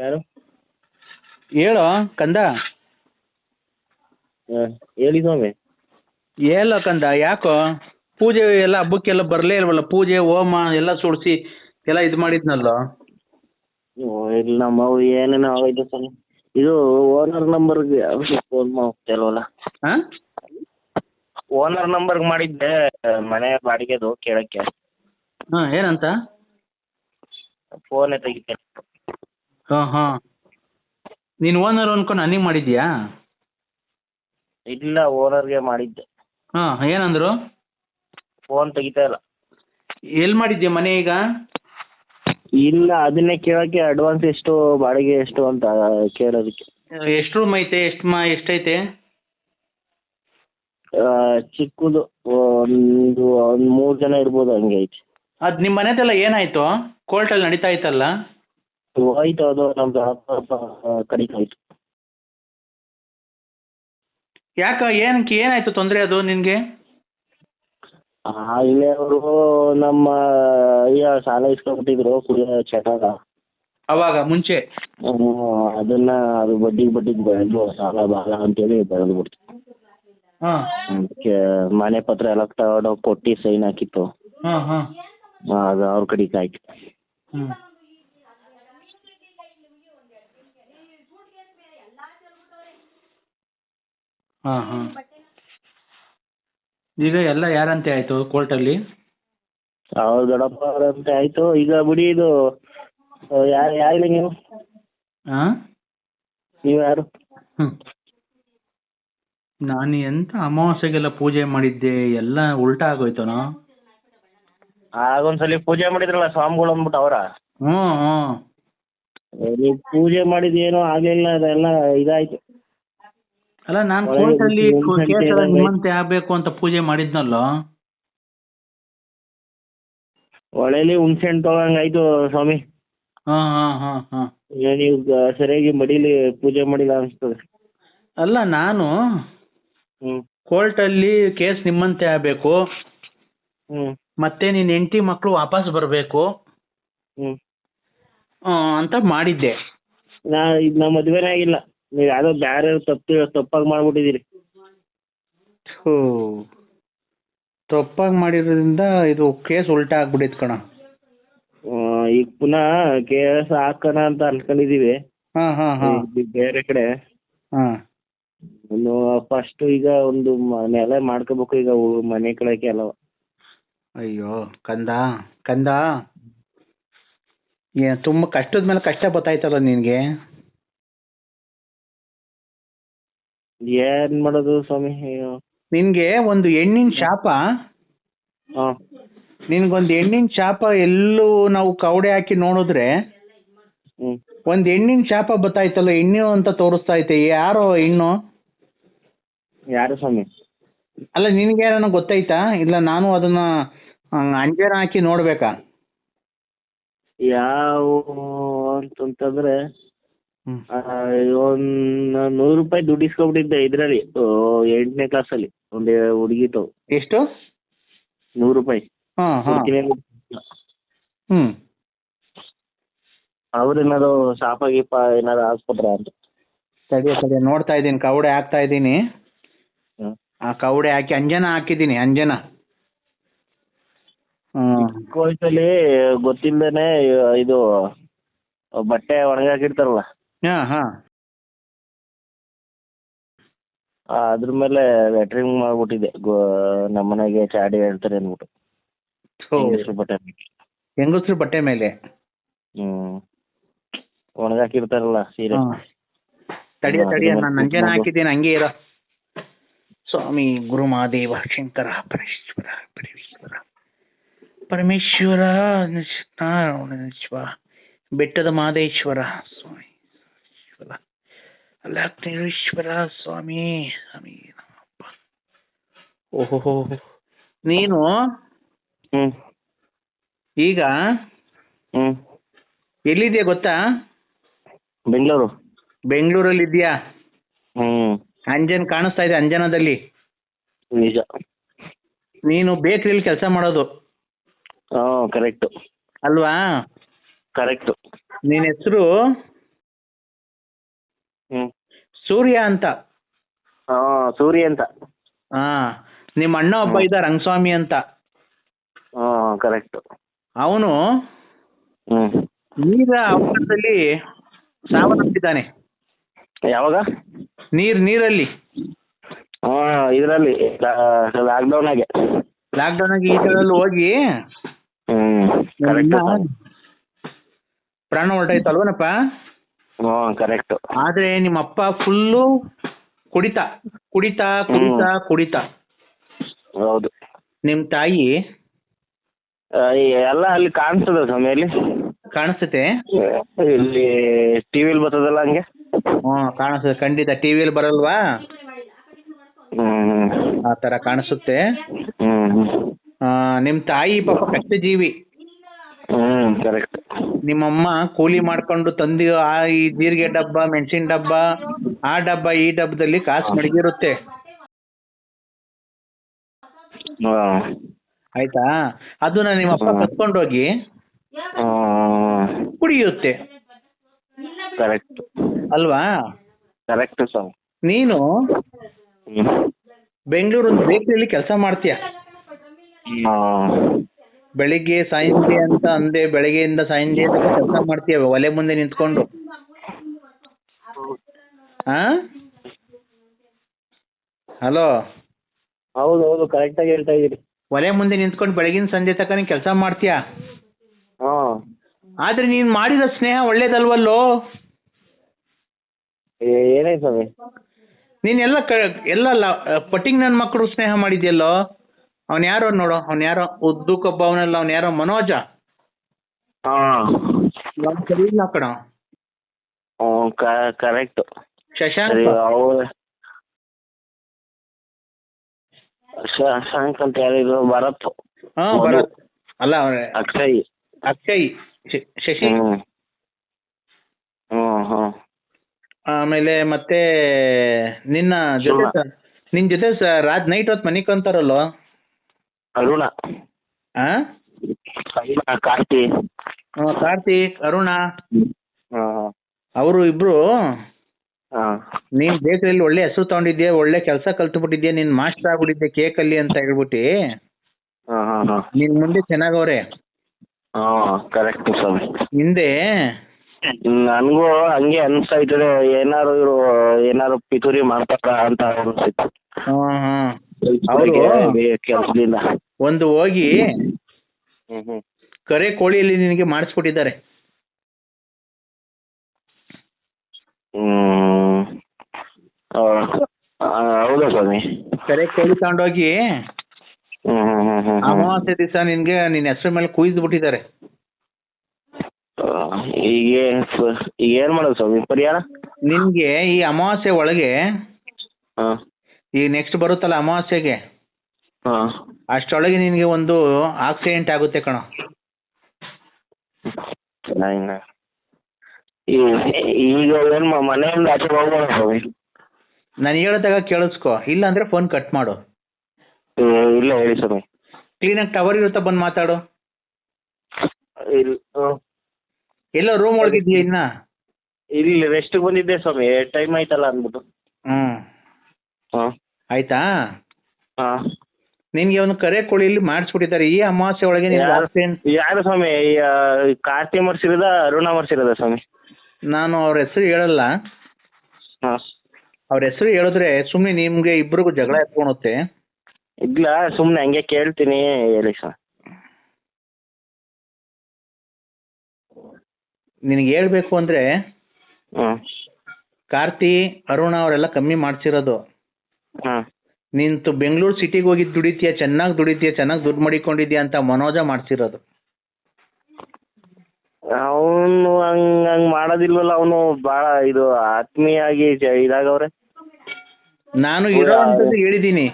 ಯಾರು? ಹೇಳೋ ಕಂದ. ಹಾಂ ಹೇಳಿ ಸ್ವಾಮಿ. ಹೇಳೋ ಕಂದ ಯಾಕೋ? ಪೂಜೆ ಎಲ್ಲ ಹಬ್ಬಕ್ಕೆಲ್ಲ ಬರಲೇ ಇಲ್ವಲ್ಲ ಪೂಜೆ ಹೋಮ ಎಲ್ಲ ಸುಡಿಸಿ ಎಲ್ಲ ಇದು ಮಾಡಿದ್ನಲ್ಲ? ಓ ಇಲ್ಲ ನಮ್ಮವು ಏನೇನೋ ಆಗೋಯ್ತು ಸ್ವಾಮಿ. ಇದು ಓನರ್ ನಂಬರ್ಗೆ ಫೋನ್ ಮಾಡ್ತಿಲ್ವಲ್ಲ ಹಾಂ ಓನರ್ ನಂಬರ್ಗೆ ಮಾಡಿದ್ದೆ ಮನೆ ಬಾಡಿಗೆದು ಕೇಳಕ್ಕೆ. ಹಾಂ ಏನಂತ? ಫೋನೇ ತೆಗಿತೆ ಹಾಂ ನೀನ್ ನೀನು ಓನರ್ ಅನ್ಕೊಂಡು ನನಗೆ ಮಾಡಿದ್ಯಾ? ಇಲ್ಲ ಓನರ್ಗೆ ಮಾಡಿದ್ದೆ. ಹಾ ಏನಂದ್ರು? ಫೋನ್ ತೆಗಿತಾ ಇಲ್ಲ. ಎಲ್ಲಿ ಮಾಡಿದ್ಯಾ ಮನೆ ಈಗ? ಇಲ್ಲ ಅದನ್ನೇ ಕೇಳಕ್ಕೆ ಅಡ್ವಾನ್ಸ್ ಎಷ್ಟು ಬಾಡಿಗೆ ಎಷ್ಟು ಅಂತ ಕೇಳೋದಕ್ಕೆ. ಎಷ್ಟು ರೂಮ್ ಐತೆ ಎಷ್ಟು ಮಾ ಎಷ್ಟೈತೆ? ಆ, ಚಿಕ್ಕದು ಒಂದು ಒಂದು ಮೂರು ಜನ ಇರ್ಬೋದು ಹಂಗೆ ಐತೆ. ಅದು ನಿಮ್ಮ ಮನೆದೆಲ್ಲ ಏನಾಯ್ತು? ಕೋರ್ಟಲ್ಲಿ ನಡೀತಾ ಇತ್ತಲ್ಲ? ಹೋಯ್ತು ಅದು ನಮ್ಮ ದೊಡ್ಡಪ್ಪ ಕಡಿತಾಯ್ತು ಯಾಕ ಏನಕ್ಕೆ ಏನಾಯ್ತು ತೊಂದರೆ ಅದು ನಿಮಗೆ ಇಲ್ಲೇ ಅವರು ನಮ್ಮ ಅಯ್ಯ ಸಾಲ ಇಸ್ಕೊಂಡ್ಬಿಟ್ಟಿದ್ರು ಕುಡಿಯೋ ಚಟಾಗ ಅವಾಗ ಮುಂಚೆ? ಅದನ್ನ ಅದು ಬಡ್ಡಿ ಬಡ್ಡಿಗೆ ಬೆಳೆದು ಸಾಲ ಬಾಲ ಅಂತೇಳಿ ಬೆಳೆದು ಬಿಡ್ತು. ಹಾಂ. ಅದಕ್ಕೆ ಮನೆ ಪತ್ರ ಎಲ್ಲ ತಗೊಂಡು ಕೊಟ್ಟು ಸೈನ್ ಹಾಕಿತ್ತು. ಹಾಂ ಹಾಂ. ಅದು ಅವ್ರ ಕಡೆಗೆ ಆಯ್ತು. ಹಾಂ ಹಾ. ಈಗ ಎಲ್ಲ ಯಾರಂತೆ ಆಯಿತು ಕೋರ್ಟಲ್ಲಿ? ಅವ್ರ ದೊಡ್ಡಪ್ಪ ಅವ್ರಂತೆ ಆಯ್ತು. ಈಗ ಬಿಡಿ ಇದು ಯಾರು ಯಾರಿಲ್ಲ ನೀವು? ಆ? ನೀವು ಯಾರು? ಹ್ಞೂ ನಾನು ಎಂತ ಅಮಾವಾಸ್ಯೆಗೆಲ್ಲ ಪೂಜೆ ಮಾಡಿದ್ದೆ ಎಲ್ಲ ಉಲ್ಟಾ ಆಗೋಯ್ತನೋ ಆಗೊಂದ್ಸಲಿ ಪೂಜೆ ಮಾಡಿದ್ರಲ್ಲ ಸ್ವಾಮಿಗಳು ಅಂದ್ಬಿಟ್ಟು ಅವರ? ಹ್ಮ್ ಹ್ಮ್. ನೀವು ಪೂಜೆ ಮಾಡಿದೇನೋ ಆಗಲಿಲ್ಲ ಅದೆಲ್ಲ ಇದಾಯ್ತು. ಅಲ್ಲ ನಾನು ಕೋರ್ಟ್ ಕೋರ್ಟಲ್ಲಿ ನಿಮ್ಮಂತೆ ಆಗ್ಬೇಕು ಅಂತ ಪೂಜೆ ಮಾಡಿದ್ನಲ್ಲೋ? ಒಳಲಿ ಹುಣ್ಸೆ ಹಣ್ಣು ತಗೊಂಗಾಯ್ತು ಸ್ವಾಮಿ. ಹಾ ಹಾ ಹಾ ಹಾ. ನೀವು ಸರಿಯಾಗಿ ಮಡಿಲಿ ಪೂಜೆ ಮಾಡಿಲ್ಲ ಅನ್ಸ್ತದೆ. ಅಲ್ಲ ನಾನು ಕೋರ್ಟ್ ಅಲ್ಲಿ ಕೇಸ್ ನಿಮ್ಮಂತೆ ಆಗ್ಬೇಕು. ಮತ್ತೆ ನಿನ್ನ ಹೆಂಡತಿ ಮಕ್ಕಳು ವಾಪಸ್ ಬರಬೇಕು. ಅಂತ ಮಾಡಿದ್ದೆ. ನಾ ಇದು ನಮ್ಮ ಮದುವೆನೇ ಆಗಿಲ್ಲ. ನೀವು ಯಾವುದೋ ಬೇರೆ ತಪ್ಪು ತಪ್ಪಾಗಿ ಮಾಡ್ಬಿಟ್ಟಿದ್ದೀರಿ ಥೂ. ತಪ್ಪಾಗಿ ಮಾಡಿರೋದ್ರಿಂದ ಇದು ಕೇಸ್ ಉಲ್ಟಾ ಆಗ್ಬಿಟ್ಟಿತ್ತು ಕಣ. ಆ, ಈಗ ಪುನಃ ಕೇಸ್ ಹಾಕೋಣ ಅಂತ ಅನ್ಕೊಂಡಿದೀವಿ. ಹಾಂ ಹಾಂ ಹಾಂ. ಈ ಬೇರೆ ಕಡೆ. ಹಾಂ. ಫಸ್ಟ್ ಈಗ ಒಂದು ಮ- ನೆಲ ಮಾಡ್ಕೋಬೇಕು ಈಗ ಮನೆ ಕಳಕ್ಕೆ ಎಲ್ಲ. ಅಯ್ಯೋ ಕಂದ ಕಂದ. ಏ ತುಂಬ ಕಷ್ಟದ ಮೇಲೆ ಕಷ್ಟ ಗೊತ್ತಾಯ್ತಲ್ಲ ನಿನಗೆ. ಏನ್ ಮಾಡೋದು ಸ್ವಾಮಿ? ಅಯ್ಯೋ. ನಿನಗೆ ಒಂದು ಹೆಣ್ಣಿನ ಶಾಪ? ಹಾಂ. ನಿನ್ಗೊಂದು ಹೆಣ್ಣಿನ ಶಾಪ ಎಲ್ಲೂ ನಾವು ಕವಡೆ ಹಾಕಿ ನೋಡಿದ್ರೆ ಹ್ಞೂ ಒಂದು ಹೆಣ್ಣಿನ ಶಾಪ ಬತ್ತಾಯ್ತಲ್ಲ ಹೆಣ್ಣು ಅಂತ ತೋರಿಸ್ತಾ ಐತೆ. ಯಾರೋ ಹೆಣ್ಣು? ಯಾರು ಸ್ವಾಮಿ? ಅಲ್ಲ ನಿನಗೆ ಏನೋ ಗೊತ್ತಾಯ್ತಾ? ಇಲ್ಲ ನಾನು ಅದನ್ನ ಆ, ಅಂಜನ ಹಾಕಿ ನೋಡ್ಬೇಕಾ? ಯಾವ ಅಂತಂತಂದ್ರೆ ಹ್ಮ್. ಒಂದ್ ನೂರು ರೂಪಾಯಿ ದುಡ್ಡು ಇಸ್ಕೊಬಿಟ್ಟಿದ್ದೆ ಇದ್ರಲ್ಲಿ ಎಂಟನೇ ಕ್ಲಾಸಲ್ಲಿ ಒಂದು ಹುಡುಗಿತು ಎಷ್ಟು? ನೂರು ರೂಪಾಯಿ. ಹಾ ಹಾ. ಹ್ಮ್. ಅವ್ರೇನಾದ್ರು ಶಾಪ ಗೀಪ ಏನಾದ್ರು ಹಾಕ್ಸ್ಕೊಟ್ರ ಅಂತ. ಸರಿ ಸರಿ ನೋಡ್ತಾ ಇದ್ದೀನಿ ಕವಡೆ ಹಾಕ್ತಾ ಇದ್ದೀನಿ. ಹ್ಮ್. ಆ ಕವಡೆ ಹಾಕಿ ಅಂಜನ ಹಾಕಿದ್ದೀನಿ ಅಂಜನ. ಹ್ಮ್. ಚಿಕ್ಕ ವಯಸ್ಸಲ್ಲಿ ಗೊತ್ತಿಲ್ಲದೇನೆ ಇದು ಬಟ್ಟೆ ಒಣಗಾಕಿರ್ತಾರಲ್ಲ. ಹಾ ಹಾ. ಆ, ಅದ್ರ ಮೇಲೆ ಲೆಟ್ರಿಂಗ್ ಮಾಡ್ಬಿಟ್ಟಿದೆ ಗೋ ನಮ್ಮನೆಗೆ ಚಾಡಿ ಹೇಳ್ತಾರೆ ಅಂದ್ಬಿಟ್ಟು. ಹೆಂಗಸ್ರು ಬಟ್ಟೆ ಹಾಕಿ. ಹೆಂಗಸ್ರು ಬಟ್ಟೆ ಮೇಲೆ? ಹ್ಮ್. ಒಣಗಾಕಿರ್ತಾರಲ್ಲ ಸೀರೆ. ಹಾ. ತಡಿಯ ತಡಿಯ ನಾನು ಅಂಜನ ಹಾಕಿದ್ದೀನಿ ಹಂಗೆ ಇರೋ. ಸ್ವಾಮಿ ಗುರು ಮಹಾದೇವ ಶಂಕರ ಪರಮೇಶ್ವರ ಪರಮೇಶ್ವರ. ಪರಮೇಶ್ವರ ನಾರಾಯಣೇಶ್ವರ ಬೆಟ್ಟದ ಮಹದೇಶ್ವರ ಸ್ವಾಮಿ. ಅಲ್ಲಗ್ನೇಶ್ವರ ಸ್ವಾಮಿ. ಸ್ವಾಮಿ ಓಹೋ ನೀನು? ಈಗ? ಎಲ್ಲಿದ್ಯಾ ಗೊತ್ತಾ? ಬೆಂಗಳೂರು. ಬೆಂಗಳೂರಲ್ಲಿ ಇದೆಯಾ ಅಂಜನ್ ಕಾಣಿಸ್ತಾ ಇದೆ ಅಂಜನದಲ್ಲಿ. ನಿಜ. ನೀನು ಬೇಕ್ರಿಯಲ್ಲಿ ಕೆಲಸ ಮಾಡೋದು. ಕರೆಕ್ಟು. ಅಲ್ವಾ? ಕರೆಕ್ಟ್. ನಿನ್ನ ಹೆಸರು? ಸೂರ್ಯ ಅಂತ. ಹಾ ಸೂರ್ಯ ಅಂತ. ಹಾ ನಿಮ್ಮ ಅಣ್ಣ ಒಬ್ಬ ಇದ್ದ ರಂಗಸ್ವಾಮಿ ಅಂತ. ಹಾ ಕರೆಕ್ಟ್ ಅವನು ಹ್ಮ್. ನೀರ ಅವಕಾಶದಲ್ಲಿ ಸಾವನ್ನಪ್ಪಿದ್ದಾನೆ. ಯಾವಾಗ? ನೀರ್ ನೀರಲ್ಲಿ. ಹಾ ಇದರಲ್ಲಿ ಲಾಕ್ಡೌನ್ ಆಗಿ. ಲಾಕ್ಡೌನ್ ಆಗಿ ಈಜಲ್ಲಿ ಹೋಗಿ ಹ್ಮ್ ಪ್ರಾಣ ಹೊರಟಾಯ್ತಲ್ವನಪ್ಪ? ಹ್ಞೂ ಕರೆಕ್ಟ್ ಆದ್ರೆ ನಿಮ್ಮ ಅಪ್ಪ ಫುಲ್ಲು ಕುಡಿತ ಕುಡಿತ ಕುಡಿತ ಕುಡಿತ. ಹೌದು. ನಿಮ್ ತಾಯಿ? ಎಲ್ಲ ಅಲ್ಲಿ ಕಾಣಿಸ್ತದ ಸಮಯಲ್ಲಿ ಅಲ್ಲಿ. ಕಾಣಿಸ್ತತೆ? ಇಲ್ಲಿ ಟಿವಿಲ್ ಬರ್ತದಲ್ಲ ಹಂಗೆ? ಹ್ಮ್ ಕಾಣಿಸ್ತದೆ. ಖಂಡಿತ ಟಿವಿಯಲ್ಲಿ ಬರಲ್ವಾ? ಹ್ಮ್ ಆ ತರ ಕಾಣಿಸುತ್ತೆ. ಹ್ಮ್ ನಿಮ್ ತಾಯಿ ಪಾಪ ಕಷ್ಟ ಜೀವಿ ಹ್ಮ್ ಕರೆಕ್ಟ್ ನಿಮ್ಮಮ್ಮ ಕೂಲಿ ಮಾಡ್ಕೊಂಡು ತಂದು ಆ ಈ ಜೀರಿಗೆ ಡಬ್ಬ ಮೆಣಸಿನ ಡಬ್ಬ ಆ ಡಬ್ಬ ಈ ಡಬ್ಬದಲ್ಲಿ ಕಾಸು ಮಡಗಿರುತ್ತೆ. ಆಯ್ತಾ? ಅದನ್ನ ನಿಮ್ಮಪ್ಪ ಕತ್ಕೊಂಡೋಗಿ ಕುಡಿಯುತ್ತೆ. ಕರೆಕ್ಟ್ ಅಲ್ವಾ? ಕರೆಕ್ಟ್ ಸರ್ ನೀನು ಬೆಂಗಳೂರು ಬೇಕರಿಯಲ್ಲಿ ಕೆಲಸ ಮಾಡ್ತೀಯ? ಬೆಳಿಗ್ಗೆ ಸಂಜೆ ಅಂತ ಅಂದೆ ಬೆಳಗ್ಗೆಯಿಂದ ಸಂಜೆ ಕೆಲಸ ಮಾಡ್ತೀಯ ಒಲೆ ಮುಂದೆ ನಿಂತ್ಕೊಂಡು? ಹಾ ಹಲೋ ಹೌದು ಹೌದು ಕರೆಕ್ಟಾಗಿ ಹೇಳ್ತಾ ಇದ್ದೀರಿ. ಒಲೆ ಮುಂದೆ ನಿಂತ್ಕೊಂಡು ಬೆಳಗಿನ ಸಂಜೆ ತನಕ ನೀನ್ ಕೆಲಸ ಮಾಡ್ತೀಯ? ಹಾ. ಆದ್ರೆ ನೀನ್ ಮಾಡಿದ ಸ್ನೇಹ ಒಳ್ಳೇದಲ್ವಲ್ಲೋ? ಏ- ಏನಾಯ್ತು ಸ್ವಾಮಿ? ನೀನ್ ಎಲ್ಲ ಕ ಎಲ್ಲ ಪಟ್ಟಿಂಗ್ ನನ್ನ ಮಕ್ಕಳು ಸ್ನೇಹ ಮಾಡಿದ್ಯಲ್ಲೋ? ಅವ್ನ್ ಯಾರೋ ನೋಡು ಅವ್ನ್ ಯಾರೋ? ಉದ್ದು ಕಬ್ಬ ಅವನಲ್ಲ ಅವ್ನ್ ಯಾರೋ? ಮನೋಜ? ಹಾ. ಅವ್ನ್ ಸರಿ ಇಲ್ಲ ಕಣ. ಕರೆಕ್ಟ್ ಶಶಾಂಕ್? ಶಶಾಂಕ್ ಅಂತ ಯಾರಿದ್ರು? ಭರತ್. ಹಾ ಮನು. ಭರತ್. ಅಲ್ಲ ಅವ್ನ ಅಕ್ಷಯ್. ಅಕ್ಷಯ್ ಶಶಿ. ಆಮೇಲೆ ಮತ್ತೆ ನಿನ್ನ ಜೊತೆ ನಿನ್ ಜೊತೆ ರಾತ್ ನೈಟ್ ಹೊತ್ತು ಮನಿಕೊಂತಾರಲ್ವ ಅರುಣ. ಆ? ಅರುಣ ಕಾರ್ತಿ. ಆ, ಕಾರ್ತಿಕ್ ಅರುಣ. ಹಾ ಅವರು ಇಬ್ರು ಹಾ. ನೀನ್ ಬೇಕರಿಯಲ್ಲಿ ಒಳ್ಳೆ ಹೆಸರು ತಗೊಂಡಿದ್ಯಾ ಒಳ್ಳೆ ಕೆಲಸ ಕಲ್ತು ಬಿಟ್ಟಿದ್ಯಾ ನೀನ್ ಮಾಸ್ಟರ್ ಆಗ್ಬಿಟ್ಟಿದ್ದೆ ಕೇಕ್ ಅಲ್ಲಿ ಅಂತ ಹೇಳ್ಬಿಟ್ಟು. ಹಾ ಹಾ ಹಾ. ನಿನ್ ಮುಂದೆ ಚೆನ್ನಾಗವ್ರೆ. ಹಾ ಕರೆಕ್ಟ್ ಸ್ವಾಮಿ. ಹಿಂದೆ ನನಗೂ ಹಂಗೆ ಅನ್ಸ್ತಾ ಇದ್ರೆ ಏನಾರು ಇವರು ಏನಾರು ಪಿತೂರಿ ಮಾಡ್ತಾರ ಅಂತ ಅನ್ಸಿತ್ತು ಹ್ಮ್ ಹ್ಮ್ ಅವರು ಕೆಲಸದಿಂದ ಒಂದು ಹೋಗಿ ಕರೆ ಕೋಳಿಯಲ್ಲಿ ನಿನಗೆ ಮಾಡಿಸ್ಬಿಟ್ಟಿದ್ದಾರೆ. ಹೌದಾ ಸ್ವಾಮಿ? ಕರೆ ಕೋಳಿ ತಗೊಂಡೋಗಿ ಅಮಾವಾಸ್ಯೆ ದಿವಸ ನಿನ್ಗೆ ನಿನ್ನ ಹೆಸರು ಮೇಲೆ ಕುಯ್ದು ಬಿಟ್ಟಿದ್ದಾರೆ ಈಗ ಏನ್ ಮಾಡೋದು ಸ್ವಾಮಿ? ಪರಿಹಾರ? ನಿನ್ಗೆ ಈ ಅಮಾವಾಸ್ಯೆ ಒಳಗೆ ಈ ನೆಕ್ಸ್ಟ್ ಬರುತ್ತಲ್ಲ ಅಮಾವಾಸ್ಯೆಗೆ. ಹಾ. ಅಷ್ಟರೊಳಗೆ ನಿನಗೆ ಒಂದು ಆಕ್ಸಿಡೆಂಟ್ ಆಗುತ್ತೆ ಕಣೋ. ಇನ್ನ. ಈ- ಈಗ ಏನ್ ಮ- ಮನೆಯಿಂದ ಆಚೆ ಹೋಗೋಣ ಸ್ವಾಮಿ. ನಾನು ಹೇಳ್ದಾಗ ಕೇಳಿಸ್ಕೊ. ಇಲ್ಲ ಅಂದ್ರೆ ಫೋನ್ ಕಟ್ ಮಾಡು. ಏ, ಇಲ್ಲ ಹೇಳಿ ಸ್ವಾಮಿ. ಕ್ಲೀನಾಗಿ ಟವರ್ ಇರುತ್ತಾ ಬಂದ್ ಮಾತಾಡು. ಹ್ಮ್. ಎಲ್ಲೋ ರೂಮ್ ಒಳಗಿದ್ಯಾ ಇನ್ನ? ಇಲ್ಲಿ ರೆಸ್ಟ್ ಬಂದಿದ್ದೆ ಸ್ವಾಮಿ. ಟೈಮ್ ಆಯ್ತಲ್ಲ ಅಂದ್ಬಿಟ್ಟು. ಹ್ಮ್. ಹಾ. ಆಯ್ತಾ? ಹಾ. ನಿನ್ಗೆ ಅವನು ಕರೆ ಕೋಳಿಯಲ್ಲಿ ಮಾಡಿಸ್ಬಿಟ್ಟಿದ್ದಾರೆ. ಈ ಅಮಾವಾಸ್ಯೆ ಒಳಗೆ ನೀನು ಯಾರು ಯಾರು ಸ್ವಾಮಿ? ಈ, ಆ, ಕಾರ್ತಿ ಮರ್ಸಿರೋದ ಅರುಣ ಮರ್ಸಿರೋದ ಸ್ವಾಮಿ? ನಾನು ಅವ್ರ ಹೆಸರು ಹೇಳಲ್ಲ. ಹಾ. ಅವ್ರ ಹೆಸರು ಹೇಳಿದ್ರೆ ಸುಮ್ಮನೆ ನಿಮ್ಗೆ ಇಬ್ರಿಗೂ ಜಗಳ ಎತ್ಕೊಳುತ್ತೆ ಇಲ್ಲ ಸುಮ್ನೆ ಹಂಗೆ ಕೇಳ್ತೀನಿ ಹೇಳಿ ಸ್ವಾಮಿ. ನಿನಗೆ ಹೇಳ್ಬೇಕು ಅಂದ್ರೆ ಹ್ಮ್ ಕಾರ್ತಿ ಅರುಣ ಅವರೆಲ್ಲ ಕಮ್ಮಿ ಮಾಡ್ಸಿರೋದು. ಹ್ಮ್ ನಿಂತು ಬೆಂಗಳೂರು ಸಿಟಿಗೆ ಹೋಗಿ ದುಡಿತೀಯ ಚೆನ್ನಾಗಿ ದುಡಿತೀಯ ಚೆನ್ನಾಗಿ ದುಡ್ಡು ಮಾಡಿಕೊಂಡಿದ್ಯಾ ಅಂತ ಮನೋಜ ಮಾಡ್ಸಿರೋದು. ಅವನು ಹಂಗ್ ಹಂಗ್ ಮಾಡೋದಿಲ್ವಲ್ಲ ಅವನು ಬಹಳ ಇದು ಆತ್ಮೀಯಾಗಿ ಜ- ಇದಾಗವ್ರೆ. ನಾನು ಇರೋ ಅಂತದ್ದು ಹೇಳಿದ್ದೀನಿ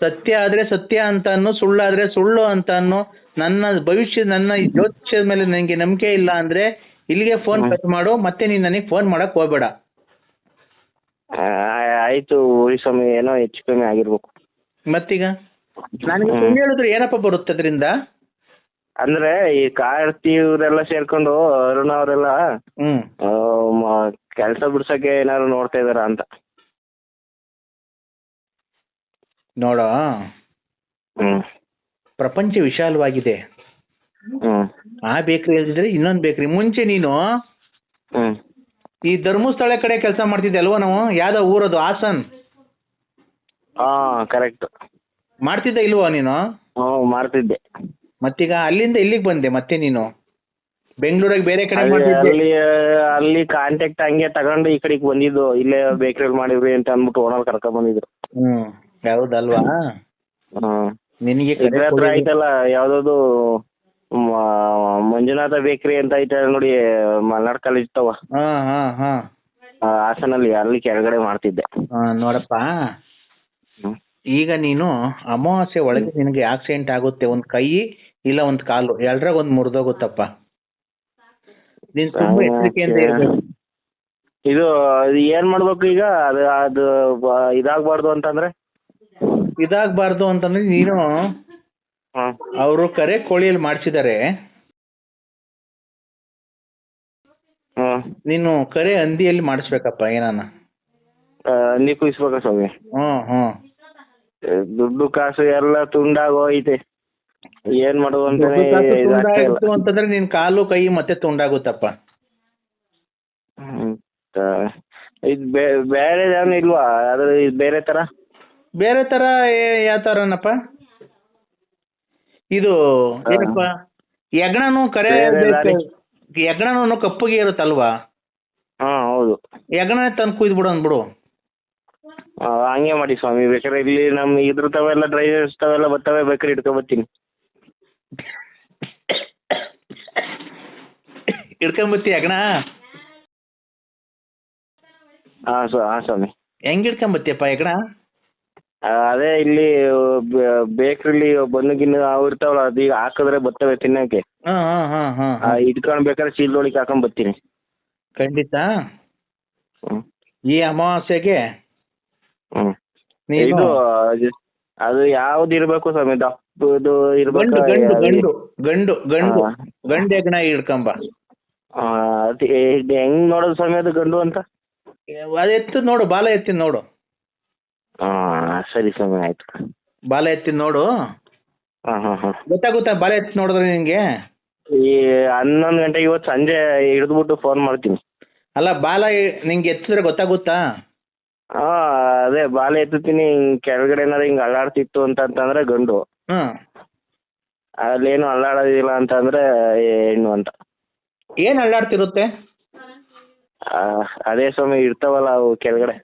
ಸತ್ಯ ಆದ್ರೆ ಸತ್ಯ ಅಂತ ಅನ್ನು ಸುಳ್ಳಾದ್ರೆ ಸುಳ್ಳು ಅಂತ ಅನ್ನು ನನ್ನ ಭವಿಷ್ಯ ನನ್ನ ಈ ಜ್ಯೋತಿಷ್ಯದ ಮೇಲೆ ನನಗೆ ನಂಬಿಕೆ ಇಲ್ಲ ಅಂದ್ರೆ ಇಲ್ಲಿಗೆ ಫೋನ್ ಕಟ್ ಮಾಡು ಮತ್ತೆ ನೀನ್ ನನಗೆ ಫೋನ್ ಮಾಡಕ್ ಹೋಗ್ಬೇಡ. ಆ- ಆಯ್ತು ಉರಿ ಸ್ವಾಮಿ ಏನೋ ಹೆಚ್ಚು ಕಮ್ಮಿ ಆಗಿರ್ಬೇಕು. ಮತ್ತೀಗ? ನನಗೆ ಸುಳ್ಳು ಹೇಳಿದ್ರೆ ಏನಪ್ಪ ಬರುತ್ತೆ ಅದರಿಂದ? ಅಂದ್ರೆ ಈ ಕಾರ್ತಿ ಇವರೆಲ್ಲ ಸೇರ್ಕೊಂಡು ಅರುಣ ಅವರೆಲ್ಲ ಹ್ಮ್. ಕೆಲಸ ಬಿಡ್ಸಕ್ಕೆ ಏನಾದ್ರು ನೋಡ್ತಾ ಇದಾರ ಅಂತ. ನೋಡೋ? ಹ್ಮ್. ಪ್ರಪಂಚ ವಿಶಾಲವಾಗಿದೆ. ಹ್ಮ್. ಆ ಬೇಕ್ರಿ ಇಲ್ದಿದ್ರೆ ಇನ್ನೊಂದು ಬೇಕರಿ. ಮುಂಚೆ ನೀನು ಹ್ಮ್. ಈ ಧರ್ಮಸ್ಥಳ ಕಡೆ ಕೆಲಸ ಮಾಡ್ತಿದ್ದೆ ಅಲ್ವಾ ನಾವು? ಯಾವ್ದೋ ಊರದು? ಹಾಸನ್? ಹಾ ಕರೆಕ್ಟ್ ಮಾಡ್ತಿದ್ದ ಇಲ್ವಾ ನೀನು? ಹ್ಮ್ ಮಾಡ್ತಿದ್ದೆ. ಮತ್ತೀಗ ಅಲ್ಲಿಂದ ಇಲ್ಲಿಗೆ ಬಂದೆ ಮತ್ತೆ ನೀನು? ಬೆಂಗಳೂರಾಗ ಬೇರೆ ಕಡೆ ಅಲ್ಲಿ ಮಾಡ್ತಿದ್ದೆ. ಅಲ್ಲಿ ಅಲ್ಲಿ ಕಾಂಟ್ಯಾಕ್ಟ್ ಹಂಗೆ ತಗೊಂಡು ಈ ಕಡೆಗೆ ಬಂದಿದ್ದು. ಇಲ್ಲೇ ಬೇಕರಿ ಮಾಡಿದ್ರಿ ಅಂತ ಅಂದ್ಬಿಟ್ಟು ಓನರ್ ಕರ್ಕೊಂಡ್ ಬಂದಿದ್ರು. ಹ್ಮ್ ಹೌದಲ್ವಾ? ಹ್ಮ್ ನಿನಗೆ ಕರೆ ಇದ್ರ ಹತ್ರ ಕೊಡಿ- ಐತಲ್ಲ ಯಾವ್ದದು ಮ- ಮಂಜುನಾಥ ಬೇಕ್ರಿ ಅಂತ ಐತೆ ನೋಡಿ ಮಲ್ನಾಡ್ ಕಾಲೇಜ್ ತವ. ಹಾ ಹಾ ಹಾ. ಹಾಸನಲ್ಲಿ ಅಲ್ಲಿ ಕೆಳಗಡೆ ಮಾಡ್ತಿದ್ದೆ. ಆ, ನೋಡಪ್ಪ. ಹ್ಮ್. ಈಗ ನೀನು ಅಮಾವಾಸ್ಯೆ ಒಳಗೆ ನಿನಗೆ ಆಕ್ಸಿಡೆಂಟ್ ಆಗುತ್ತೆ ಒಂದ್ ಕೈ ಇಲ್ಲ ಒಂದ್ ಕಾಲು ಎಲ್ರಾಗ ಒಂದ್ ಮುರಿದೋಗುತ್ತಪ್ಪ ನೀನ್ ತುಂಬಾ ಎಚ್ಚರಿಕೆಯಿಂದ ಇರ್ಬೇಕು ಇದು ಇದು ಏನ್ ಮಾಡ್ಬೇಕು ಈಗ? ಅದು ಅದು ಬ- ಇದಾಗ್ಬಾರ್ದು ಅಂತಂದ್ರೆ? ಇದಾಗಬಾರ್ದು ಅಂತಂದ್ರೆ ನೀನು ಹ್ಮ್ ಅವರು ಕರೆ ಕೋಳಿಯಲ್ಲಿ ಮಾಡಿಸಿದ್ದಾರೆ ನೀನು ಕರೆ ಹಂದಿಯಲ್ಲಿ ಮಾಡಿಸ್ಬೇಕಪ್ಪ ಏನಾನ. ಹಂದಿ ನೀ ಕುಯಿಸ್ಬೇಕಾ ಸ್ವಾಮಿ. ಹ್ಮ್ ಹ್ಮ್. ಏ, ದುಡ್ಡು ಕಾಸು ಎಲ್ಲ ತುಂಡಾಗೋಯ್ತೆ ಏನ್ ಮಾಡುವಂತಂದ್ರೆ ಅಂತಾನೆ ತುಂಡಾಗಿತ್ತು ಅಂತಂದ್ರೆ ನಿನ್ ಕಾಲು ಕೈ ಮತ್ತೆ ತುಂಡಾಗುತ್ತಪ್ಪ. ಹ್ಮ್. ಆ, ಇದ್ ಬೇ- ಬೇರೆ ಏನು ಇಲ್ವಾ? ಅದ್ರ ಇದ್ ಬೇರೆ ತರ? ಬೇರೆ ತರ ಯಾವ ತರನಪ್ಪ? ಇದು ಏನಪ್ಪ? ಯಗ್ಣನು ಕರೆ ಬೇರೆ ದಾರಿ. ಕಪ್ಪಗೆ ಇರುತ್ತಲ್ವಾ? ಹೌದು. ಯಗಣನೆ ತಂದು ಕುಯ್ದು ಬಿಡು ಅಂದ್ಬಿಡು. ಆ, ಹಂಗೆ ಮಾಡಿ ಸ್ವಾಮಿ ಬೇಕಾದ್ರೆ ಇಲ್ಲಿ ನಮ್ ಇದ್ರ ತವೆಲ್ಲ ಡ್ರೈವರ್ಸ್ ತವೆಲ್ಲ ಬರ್ತವೆ ಬೇಕಾದ್ರೆ ಇಟ್ಕೊ ಬರ್ತೀನಿ. ಹಿಡ್ಕೊಂಬತ್ತಿ ಯಗಣ ಹಾ ಸ್ವ ಹಾ ಸ್ವಾಮಿ. ಹೆಂಗ್ ಹಿಡ್ಕೊಂಬತ್ತಿಯಪ್ಪ ಯಗಣ ಆ, ಅದೇ ಇಲ್ಲಿ ಬೇಕ್ರಿಲಿ ಬಂದು ಗಿನ್ನು ಅವು ಇರ್ತಾವಲ್ಲ ಅದು ಈಗ ಹಾಕಿದ್ರೆ ಬರ್ತವೆ ತಿನ್ನಕ್ಕೆ. ಹಾ ಹಾ ಹಾ ಹಾ ಇಟ್ಕೊಂಡ್ ಬೇಕಾದ್ರೆ ಚೀಲದೊಳಗೆ ಹಾಕೊಂಡ್ ಬರ್ತೀನಿ. ಖಂಡಿತ? ಈ ಅಮಾವಾಸ್ಯೆಗೆ? ನೀನು? ಇದು ಅದು- ಯಾವ್ದು ಇರ್ಬೇಕು ಸ್ವಾಮಿ ದಪ್ಪದು ಇರ್ಬೇಕು? ಗಂಡು ಗಂಡು ಗಂಡು ಗಂಡು ಗಂಡು. ಗಂಡು ಹಿಡ್ಕೊಂಬ. ಅದು ಹೆಂಗ್ ನೋಡೋದು ಸ್ವಾಮಿ ಅದು ಗಂಡು ಅಂತ? ಅದು ಎತ್ತು ನೋಡು ಬಾಲ ಎತ್ತಿ ನೋಡು. ಸರಿ ಸ್ವಾಮಿ ಆಯ್ತು. ಬಾಲ ಎತ್ತಿ ನೋಡು. ಹಾ ಹಾ ಹಾ. ಗೊತ್ತಾಗುತ್ತಾ ಬಾಲ ಎತ್ತಿ ನೋಡಿದ್ರೆ ನಿಂಗೆ? ಈ ಹನ್ನೊಂದು ಗಂಟೆಗೆ ಇವತ್ತು ಸಂಜೆ ಹಿಡಿದ್ಬಿಟ್ಟು ಫೋನ್ ಮಾಡ್ತೀನಿ. ಅಲ್ಲ ಬಾಲ ನಿಂಗೆ ಎತ್ತಿದ್ರೆ ಗೊತ್ತಾಗುತ್ತಾ? ಹಾ ಅದೇ ಬಾಲ ಎತ್ತುತ್ತೀನಿ ಕೆಳಗಡೆ ಏನಾದ್ರು ಹಿಂಗ್ ಅಲ್ಲಾಡ್ತಿತ್ತು ಅಂತ ಅಂತಂದ್ರೆ ಗಂಡು. ಹ್ಮ್ ಅಲ್ಲೇನು ಅಲ್ಲಾಡೋದಿಲ್ಲ ಅಂತಂದ್ರೆ ಹೆಣ್ಣು ಅಂತ. ಏನ್ ಅಲ್ಲಾಡ್ತಿರುತ್ತೆ? ಆ, ಅದೇ ಸ್ವಾಮಿ ಇರ್ತಾವಲ್ಲ ಅವು ಕೆಳಗಡೆ.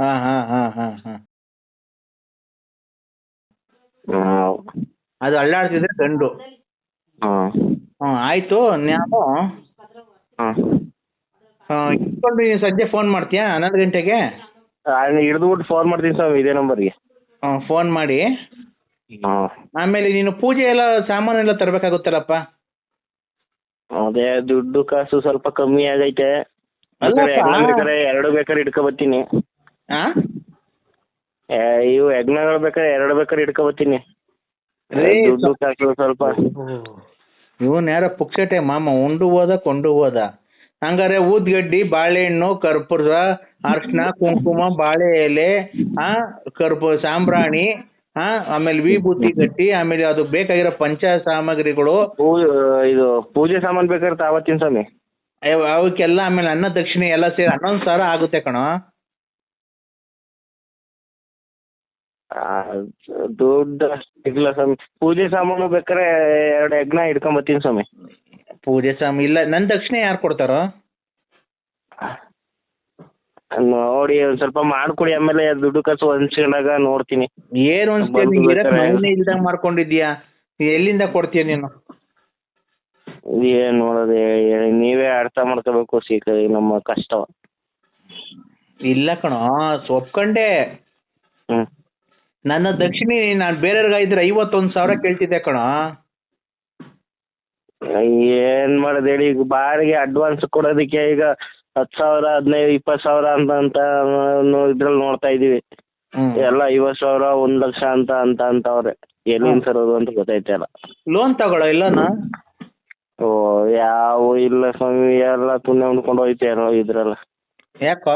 ಹಾ ಹಾ ಹಾ ಹಾ ಹಾ. ಹ್ಮ್ ಅದು ಅಳ್ಳಾಡ್ತಿದ್ರೆ ಗಂಡು. ಹ್ಮ್ ಹ್ಮ್ ಆಯ್ತು ನಾನು ಹ್ಮ್ ಇಟ್ಕೊಂಡು ನೀನು ಸಂಜೆ ಫೋನ್ ಮಾಡ್ತೀಯಾ? ಹನ್ನೊಂದು ಗಂಟೆಗೆ? ಹಿಡಿದ್ಬಿಟ್ಟು ಫೋನ್ ಮಾಡ್ತೀನಿ ಸ್ವಾಮಿ ಇದೇ ನಂಬರ್ಗೆ ಫೋನ್ ಮಾಡಿ. ಆಮೇಲೆ ನೀನು ಪೂಜೆ ಎಲ್ಲ ಸಾಮಾನು ಎಲ್ಲ ತರಬೇಕಾಗುತ್ತಲ್ಲಪ್ಪ? ಅದೇ ದುಡ್ಡು ಕಾಸು ಸ್ವಲ್ಪ ಕಮ್ಮಿ ಆಗೈತೆ. ಬೇಕಾದ್ರೆ ಎರಡು ಬೇಕಾದ್ರೆ ಇಟ್ಕೊ ಬರ್ತೀನಿ ಆ? ಏ, ಇವು ಯಜ್ಞಗಳು ಬೇಕಾದ್ರೆ ಎರಡು ಬೇಕಾದ್ರೆ ಇಟ್ಕೊ ಬರ್ತೀನಿ ರೇ, ದುಡ್ಡು ಕಾಸು ಸ್ವಲ್ಪ. ಇವನ್ ಯಾರ ಪುಕ್ಷಟೆ ಮಾಮ. ಉಂಡು ಹೋದ ಕೊಂಡು ಹೋದ. ಹಂಗಾರೆ ಊದ್ಗಡ್ಡಿ ಬಾಳೆಹಣ್ಣು ಕರ್ಪೂರ ಅರ್ಶಿನ ಕುಂಕುಮ ಬಾಳೆ ಎಲೆ ಆ ಕರ್ಪೂರ ಸಾಂಬ್ರಾಣಿ ಆ ಆಮೇಲೆ ವಿಭೂತಿ ಗಟ್ಟಿ ಆಮೇಲೆ ಅದು ಬೇಕಾಗಿರೋ ಪಂಚ ಸಾಮಗ್ರಿಗಳು. ಇದು ಪೂಜೆ ಸಾಮಾನು ಬೇಕಾದ್ರೆ ಅವತ್ತಿನ ಸ್ವಾಮಿ. ಅವ್- ಅವಕ್ಕೆಲ್ಲ ಆಮೇಲೆ ಅನ್ನ ದಕ್ಷಿಣೆ ಎಲ್ಲ ಸೇರಿ ಹನ್ನೊಂದು ಸಾವಿರ ಆಗುತ್ತೆ ಕಣೋ. ಆ, ದುಡ್ಡು ಸ್ವಾಮಿ. ಪೂಜೆ ಸಾಮಾನು ಬೇಕಾದ್ರೆ ಎರಡು ಯಜ್ಞ ಇಟ್ಕೊಂಡ್ ಬರ್ತೀನಿ ಸ್ವಾಮಿ. ಪೂಜೆ ಸ್ವಾಮಿ. ಇಲ್ಲ ನನ್ ದಕ್ಷಿಣೆ ಯಾರು ಕೊಡ್ತಾರೋ? ನೋಡಿ ಒಂದ್ ಸ್ವಲ್ಪ ಮಾಡ್ಕೊಡಿ. ಆಮೇಲೆ ದುಡ್ಡು ಕಸು ಹಂಚ್ಕೊಂಡಾಗ ನೋಡ್ತೀನಿ. ಏನು ಅನ್ಸ್ತೀಯ ಬಂದು ನೀನ್ ಇರಕ್ ಬೇಕಾದ್ರೆ- ಮನೇನೆ ಇಲ್ದಂಗ್ ಮಾಡ್ಕೊಂಡಿದ್ಯಾ ಎಲ್ಲಿಂದ ಕೊಡ್ತೀಯ ನೀನು? ಏನ್ ನೋಡೋದು ಹೇಳಿ, ನೀವೇ ಅರ್ಥ ಮಾಡ್ಕೋಬೇಕು ಸೀಕ ನಮ್ಮ ಕಷ್ಟ. ಇಲ್ಲ ಕಣೋ ಒಪ್ಕೊಂಡೆ ಹ್ಮ್. ನನ್ನ ದಕ್ಷಿಣೆ ನಾನು ಬೇರೆಯವ್ರಿಗಾಗಿದ್ರೆ ಐವತ್ತೊಂದು ಸಾವಿರ ಕೇಳ್ತಿದ್ದೆ ಕಣೋ. ಏನ್ ಮಾಡೋದು ಹೇಳಿ ಈಗ ಬಾಡಿಗೆ ಅಡ್ವಾನ್ಸ್ ಕೊಡೋದಕ್ಕೆ ಈಗ ಹತ್ತು ಸಾವಿರ ಹದಿನೈದು ಇಪ್ಪತ್ತು ಸಾವಿರ ಅಂತ ಅಂತ ಇದ್ರಲ್ಲಿ ನೋಡ್ತಾ ಇದೀವಿ ಹ್ಮ್. ಎಲ್ಲ ಐವತ್ತು ಸಾವಿರ ಒಂದ್ ಲಕ್ಷ ಅಂತ ಅಂತ ಅಂತವ್ರೆ ಎಲ್ಲಿಂದ ತರೋದು ಅಂತ ಗೊತ್ತೈತೆ ಇಲ್ಲ ಲೋನ್ ತಗೊಳ್ಳೋ ಇಲ್ಲನ? ಓ ಯಾವ ಇಲ್ಲ ಸ್ವಾಮಿ ಎಲ್ಲ ಪುಣ್ಯ ಉಂಡ್ಕೊಂಡು ಹೋಯ್ತೆ ಇದ್ರಲ್ಲ. ಯಾಕೋ?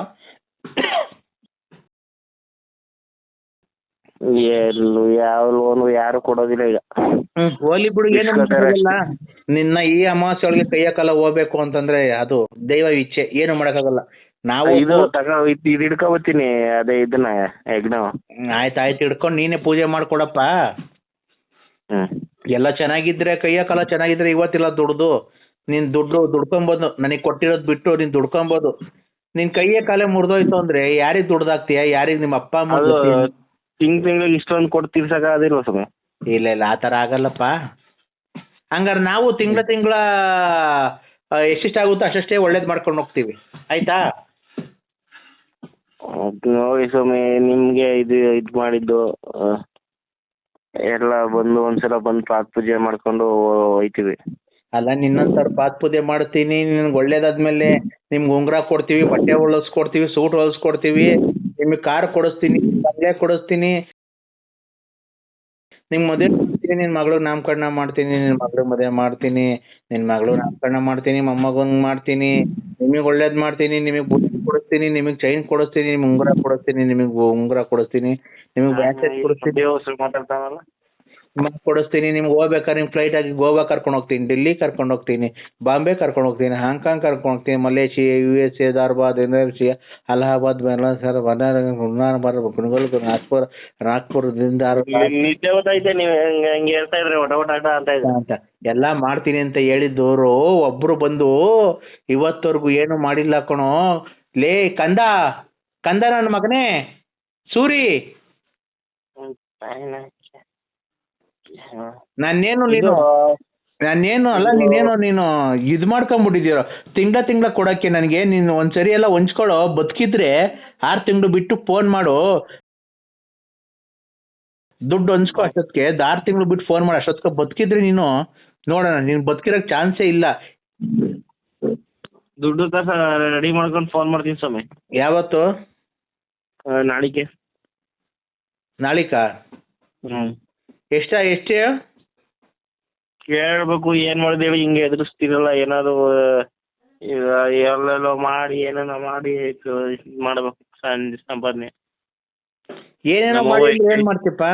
ಎಲ್ಲೂ ಯಾವ ಲೋನು ಯಾರು ಕೊಡೋದಿಲ್ಲ ಈಗ. ಹ್ಮ್ ಹೋಗ್ಲಿ ಬಿಡು ಏನು ಮಾಡೋಕ್ಕಾಗಲ್ಲ ನಿನ್ನ ಈ ಅಮಾವಾಸ್ಯೆ ಒಳಗೆ ಕೈಯ ಕಾಲ ಹೋಗ್ಬೇಕು ಅಂತಂದ್ರೆ ಅದು ದೈವ ಇಚ್ಛೆ ಏನು ಮಾಡಕ್ಕಾಗಲ್ಲ. ನಾವು ಇದು ತಗ ಇದು ಇದು ಹಿಡ್ಕೊಬತ್ತೀನಿ ಅದೇ ಇದನ್ನ ಯಜ್ಞ. ಆಯ್ತಾಯ್ತು ಆಯ್ತ್ ಆಯ್ತು ಹಿಡ್ಕೊಂಡು ನೀನೇ ಪೂಜೆ ಮಾಡ್ಕೊಡಪ್ಪ. ಹ್ಮ್. ಎಲ್ಲ ಚೆನ್ನಾಗಿದ್ರೆ ಕೈಯ ಕಾಲ ಚೆನ್ನಾಗಿದ್ರೆ ಇವತ್ತಿಲ್ಲ ದುಡ್ದು. ನೀನ್ ದುಡ್ಡು ದುಡ್ಕೊಂಬೋದು ನನಗೆ ಕೊಟ್ಟಿರೋದ್ ಬಿಟ್ಟು ನೀನ್ ದುಡ್ಕೊಂಬೋದು. ನಿನ್ ಕೈಯ ಕಾಲೇ ಮುರಿದೋಯ್ತು ಅಂದ್ರೆ ಯಾರಿಗ್ ದುಡ್ದಾಕ್ತೀಯ ಯಾರಿಗ್ ನಿಮ್ಮ ಅಪ್ಪ ಅಮ್ಮ ಅದು ತಿಂಗ್ ತಿಂಗಳಿಗೆ ಇಷ್ಟೊಂದು ಕೊಟ್ಟು ತೀರ್ಸಕ್ ಸ್ವಾಮಿ. ಇಲ್ಲ ಇಲ್ಲ ಆ ತರ ಆಗಲ್ಲಪ್ಪ. ಹಂಗಾರೆ ನಾವು ತಿಂಗಳ ತಿಂಗಳ ಎಷ್ಟಿಷ್ಟಾಗುತ್ತೋ ಅಷ್ಟಷ್ಟೇ ಒಳ್ಳೇದ್ ಮಾಡ್ಕೊಂಡು ಹೋಗ್ತೀವಿ. ಆಯ್ತಾ? ನೋಡಿ ಸ್ವಾಮಿ ನಿಮ್ಗೆ ಇದು ಇದ್ ಮಾಡಿದ್ದು ಆ, ಎಲ್ಲ ಬಂದು ಒಂದ್ಸಲ ಬಂದು ಪಾತ್ ಪೂಜೆ ಮಾಡ್ಕೊಂಡು ಹೋಯ್ತಿವಿ. ಅಲ್ಲ ನಿನ್ನಂತರ ಪಾತ್ ಪೂಜೆ ಮಾಡ್ತೀನಿ ನಿನ್ಗೆ ಒಳ್ಳೇದಾದ್ಮೇಲೆ ನಿಮ್ಗೆ ಉಂಗುರ ಕೊಡ್ತೀವಿ ಬಟ್ಟೆ ಹೊಲಿಸ್ಕೊಡ್ತೀವಿ ಸೂಟ್ ಹೊಲಿಸ್ಕೊಡ್ತೀವಿ ನಿಮಗೆ ಕಾರ್ ಕೊಡಿಸ್ತೀನಿ ಬಂಗ್ಲೆ ಕೊಡಿಸ್ತೀನಿ. ನಿಮ್ ಮದುವೆ ಮಾಡ್ತೀನಿ ನಿನ್ ಮಗಳಿಗೆ ನಾಮಕರಣ ಮಾಡ್ತೀನಿ ನಿನ್ ಮಗಳಿಗೆ ಮದುವೆ ಮಾಡ್ತೀನಿ. ನಿನ್ ಮಗಳು ನಾಮಕರಣ ಮಾಡ್ತೀನಿ ಮೊಮ್ಮಗಂಗ್ ಮಾಡ್ತೀನಿ. ನಿಮಗೆ ಒಳ್ಳೇದ್ ಮಾಡ್ತೀನಿ ನಿಮಗೆ ಬುದ್ಧಿ ಕೊಡಿಸ್ತೀನಿ ನಿಮಗೆ ಚೈನ್ ಕೊಡಿಸ್ತೀನಿ ನಿಮ್ಗೆ ಉಂಗುರ ಕೊಡಿಸ್ತೀನಿ ನಿಮಗೆ ಉಂಗುರ ಕೊಡಿಸ್ತೀನಿ. ನಿಮಗೆ ಬ್ಯಾಚ್ ಕೊಡಿಸ್ತೀನಿ. ದೇವಸ್ಥಾನ ಮಾತಾಡ್ತಾನಲ್ಲ ಮತ್ತೆ ಕೊಡಿಸ್ತೀನಿ ನಿಮ್ಗೆ ಹೋಗ್ಬೇಕಾದ್ರೆ ನಿಮ್ಗೆ ಫ್ಲೈಟ್ ಆಗಿ ಗೋವಾ ಕರ್ಕೊಂಡು ಹೋಗ್ತೀನಿ ಡೆಲ್ಲಿ ಕರ್ಕೊಂಡು ಹೋಗ್ತೀನಿ ಬಾಂಬೆ ಕರ್ಕೊಂಡು ಹೋಗ್ತೀನಿ ಹಾಂಗ್ಕಾಂಗ್ ಕರ್ಕೊಂಡು ಹೋಗ್ತೀನಿ Malaysia U S A Dharwad Indonesia Allahabad Gulbarga Kunigal Nagpur ನಾಗ್ಪುರದಿಂದ ನಿದ್ದೆ ಗೊತ್ತೈತೆ ನೀವು ಹಂಗೆ ಹೇಳ್ತಾ ಇದ್ರಿ ಒಟ ಒಟ ಅಂತ ಇದೆ ಅಂತ ಎಲ್ಲ ಮಾಡ್ತೀನಿ ಅಂತ ಹೇಳಿದ್ದವರು ಒಬ್ರು ಬಂದು ಇವತ್ತವರೆಗೂ ಏನು ಮಾಡಿಲ್ಲ ಕಣೋ ಲೇ ಕಂದ ಕಂದ ನನ್ನ ಮಗನೇ ಸೂರಿ. ನಾನೇನು ನೀನು ನಾನೇನು ಅಲ್ಲ ನೀನೇನು ನೀನು ಇದ್ ಮಾಡ್ಕೊಂಡ್ಬಿಟ್ಟಿದ್ದೀರೋ ತಿಂಗಳ ತಿಂಗಳ ಕೊಡಕ್ಕೆ ನನಗೆ ನೀನು ಒಂದ್ಸರಿ ಎಲ್ಲ ಹೊಂಚ್ಕೊಳ್ಳೋ ಬದುಕಿದ್ರೆ ಆರು ತಿಂಗಳು ಬಿಟ್ಟು ಫೋನ್ ಮಾಡು. ದುಡ್ಡು ಹೊಂಚ್ಕೊ ಅಷ್ಟೊತ್ತಿಗೆ ಆರ್ ತಿಂಗಳು ಬಿಟ್ಟು ಫೋನ್ ಮಾಡು. ಅಷ್ಟೊತ್ತಿಗೆ ಬದುಕಿದ್ರೆ ನೀನು ನೋಡೋಣ ನೀನು ಬದುಕಿರೋಕೆ ಚಾನ್ಸೇ ಇಲ್ಲ. ದುಡ್ಡು ರೆಡಿ ಮಾಡ್ಕೊಂಡು ಫೋನ್ ಮಾಡ್ತೀನಿ ಸ್ವಾಮಿ. ಯಾವತ್ತು? ನಾಳಿಗೆ ನಾಳಿಕಾ? ಹ್ಮ್. ಎಷ್ಟ ಎಷ್ಟೇ? ಕೇಳ್ಬೇಕು ಏನ್ ಮಾಡಿದೇವಿ ಹಿಂಗೆ ಎದುರಿಸ್ತಿರಲ್ಲ ಏನಾದ್ರು ಈಗ ಎಲ್ಲೆಲ್ಲೋ ಮಾಡಿ ಏನೇನೋ ಮಾಡಿ ಮಾಡ್ಬೇಕು ಸಂಪಾದನೆ. ಏನೇನೋ ಮಾಡಿ ಏನ್ ಮಾಡ್ತೀಪ್ಪ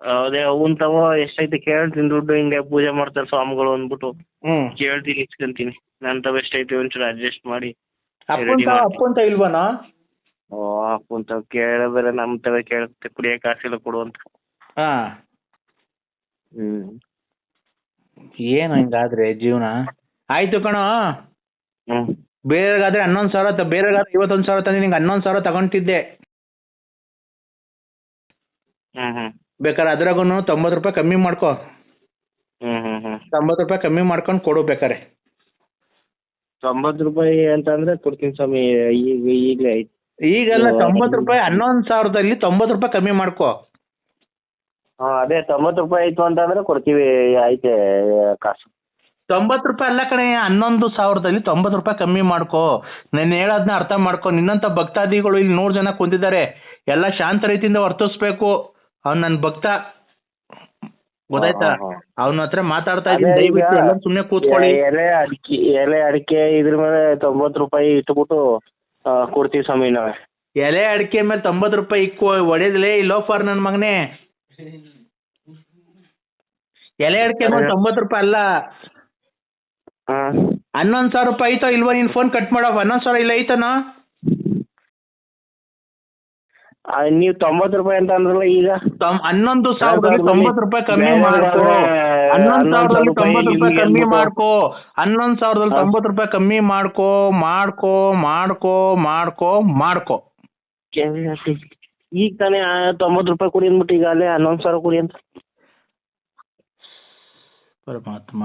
ಅದೇ ಅವನ್ ತವ ಎಷ್ಟೈತೆ ಕೇಳ್ತೀನಿ ದುಡ್ಡು ಹಿಂಗೆ ಪೂಜೆ ಮಾಡ್ತಾರೆ ಸ್ವಾಮಿಗಳು ಅಂದ್ಬಿಟ್ಟು. ಕೇಳ್ತೀನಿ ಇಸ್ಕೊಂತೀನಿ. ನನ್ ತವ ಎಷ್ಟೈತೆ ಒಂಚೂರು ಅಡ್ಜಸ್ಟ್ ಮಾಡಿ ಅಪ್ಪಂತ ಇಲ್ವನೋ? ಓ ಅಪ್ಪಂತ ಕೇಳಿದ್ರೆ ನಮ್ ತವ ಕೇಳುತ್ತೆ ಕುಡಿಯಕ್ ಕಾಸಿಲ್ಲ ಕೊಡು ಅಂತ. ಹಾ. ಹ್ಮ್ ಏನು ಹಿಂಗಾದ್ರೆ ಜೀವನ? ಆಯ್ತು ಕಣೋ. ಹ್ಮ್ ಬೇರೆಗಾದ್ರೆ ಹನ್ನೊಂದು ಸಾವಿರ ತ ಬೇರೆಗಾದ್ರೆ ಐವತ್ತೊಂದು ಸಾವಿರ ತಂದು ನಿಂಗೆ ಹನ್ನೊಂದು ಸಾವಿರ ತಗೊಂತಿದ್ದೆ. ಹ್ಮ್ ಹ್ಮ್. ಬೇಕಾದ್ರೆ ಅದ್ರಾಗೂ ತೊಂಬತ್ತು ರೂಪಾಯಿ ಕಮ್ಮಿ ಮಾಡ್ಕೋ. ಹ್ಮ್ ಹ್ಮ್ ಹ್ಮ್. ತೊಂಬತ್ತು ರೂಪಾಯಿ ಕಮ್ಮಿ ಮಾಡ್ಕೊಂಡು ಕೊಡು ಬೇಕಾರೆ. ತೊಂಬತ್ತು ರೂಪಾಯಿ ಅಂತಂದ್ರೆ ಕೊಡ್ತೀನಿ ಸ್ವಾಮಿ ಈಗ ಈಗಲೇ ಈಗೆಲ್ಲ ತೊಂಬತ್ತು ರೂಪಾಯಿ ಹನ್ನೊಂದು ಸಾವಿರದಲ್ಲಿ ತೊಂಬತ್ತು ರೂಪಾಯಿ ಕಮ್ಮಿ ಮಾಡ್ಕೋ. ಹಾ ಅದೇ ತೊಂಬತ್ ರೂಪಾಯಿ ಆಯ್ತು ಅಂತಂದ್ರೆ ಕೊಡ್ತೀವಿ ಐತೆ ಕಾಸು. ತೊಂಬತ್ತು ರೂಪಾಯಿ ಅಲ್ಲ ಕಣೆ ಹನ್ನೊಂದು ಸಾವಿರದಲ್ಲಿ ತೊಂಬತ್ ರೂಪಾಯಿ ಕಮ್ಮಿ ಮಾಡ್ಕೋ. ನಾನು ಹೇಳೋದನ್ನ ಅರ್ಥ ಮಾಡ್ಕೊ. ನಿನ್ನಂತ ಭಕ್ತಾದಿಗಳು ಇಲ್ಲಿ ನೂರು ಜನ ಕುಂತಿದ್ದಾರೆ. ಎಲ್ಲ ಶಾಂತ ರೀತಿಯಿಂದ ವರ್ತಿಸ್ಬೇಕು. ಅವ್ನು ನನ್ನ ಭಕ್ತ. ಗೊತ್ತಾಯ್ತಾ. ಅವನ ಹತ್ರ ಮಾತಾಡ್ತಾ ಅದೇ ಇದ್ದೀನಿ ಈಗ ದಯವಿಟ್ಟು ಎಲ್ಲ ಸುಮ್ಮನೆ ಕೂತ್ಕೊಳ್ಳಿ. ಎ- ಎಲೆ ಅಡಿಕೆ ಎಲೆ ಅಡಿಕೆ ಇದ್ರ ಮೇಲೆ ತೊಂಬತ್ತು ರೂಪಾಯಿ ಇಟ್ಬಿಟ್ಟು ಆ, ಕೊಡ್ತೀವಿ ಸ್ವಾಮಿ ನಾವೇ. ಎಲೆ ಅಡಿಕೆ ಮೇಲೆ ತೊಂಬತ್ತು ರೂಪಾಯಿ ಇಕ್ಕೋ ಒಡೆದಲೇ ಇಲ್ಲೋ ಫಾರ್ ನನ್ನ ಮಗನೇ. ಎಲೆ ಅಡಿಕೆ ತೊಂಬತ್ತು ರೂಪಾಯಿ ಅಲ್ಲ. ಹನ್ನೊಂದು ಸಾವಿರ ರೂಪಾಯಿ ಐತೋ ಇಲ್ವಾ ನೀನ್ ಫೋನ್ ಕಟ್ ಮಾಡೋ ಹನ್ನೊಂದು ಸಾವಿರ ಇಲ್ಲ ಐತನ? ನೀವ್ ತೊಂಬತ್ತು ರೂಪಾಯಿ ಅಂತ ಅಂದ್ರಲ್ಲ ಈಗ? ಹನ್ನೊಂದು ಸಾವಿರದಲ್ಲಿ ತೊಂಬತ್ತು ರೂಪಾಯಿ ಕಮ್ಮಿ ಮಾಡ್ಕೋ. ಹನ್ನೊಂದು ಸಾವಿರದಲ್ಲಿ ಸಾವಿರ ತೊಂಬತ್ತು ರೂಪಾಯಿ ಕಮ್ಮಿ ಮಾಡ್ಕೋ. ಹನ್ನೊಂದು ಸಾವಿರದಲ್ಲಿ. ತೊಂಬತ್ತು ರೂಪಾಯಿ ಕಮ್ಮಿ ಮಾಡ್ಕೋ ಮಾಡ್ಕೋ ಮಾಡ್ಕೋ ಮಾಡ್ಕೋ ಮಾಡ್ಕೋ. ಈಗ ತಾನೇ ತೊಂಬತ್ತು ರೂಪಾಯಿ ಕೊಡಿ ಅಂದ್ಬಿಟ್ಟು ಈಗ ಅಲ್ಲೇ ಹನ್ನೊಂದು ಸಾವಿರ ಕೊಡಿ ಅಂತ. ಪರಮಾತ್ಮ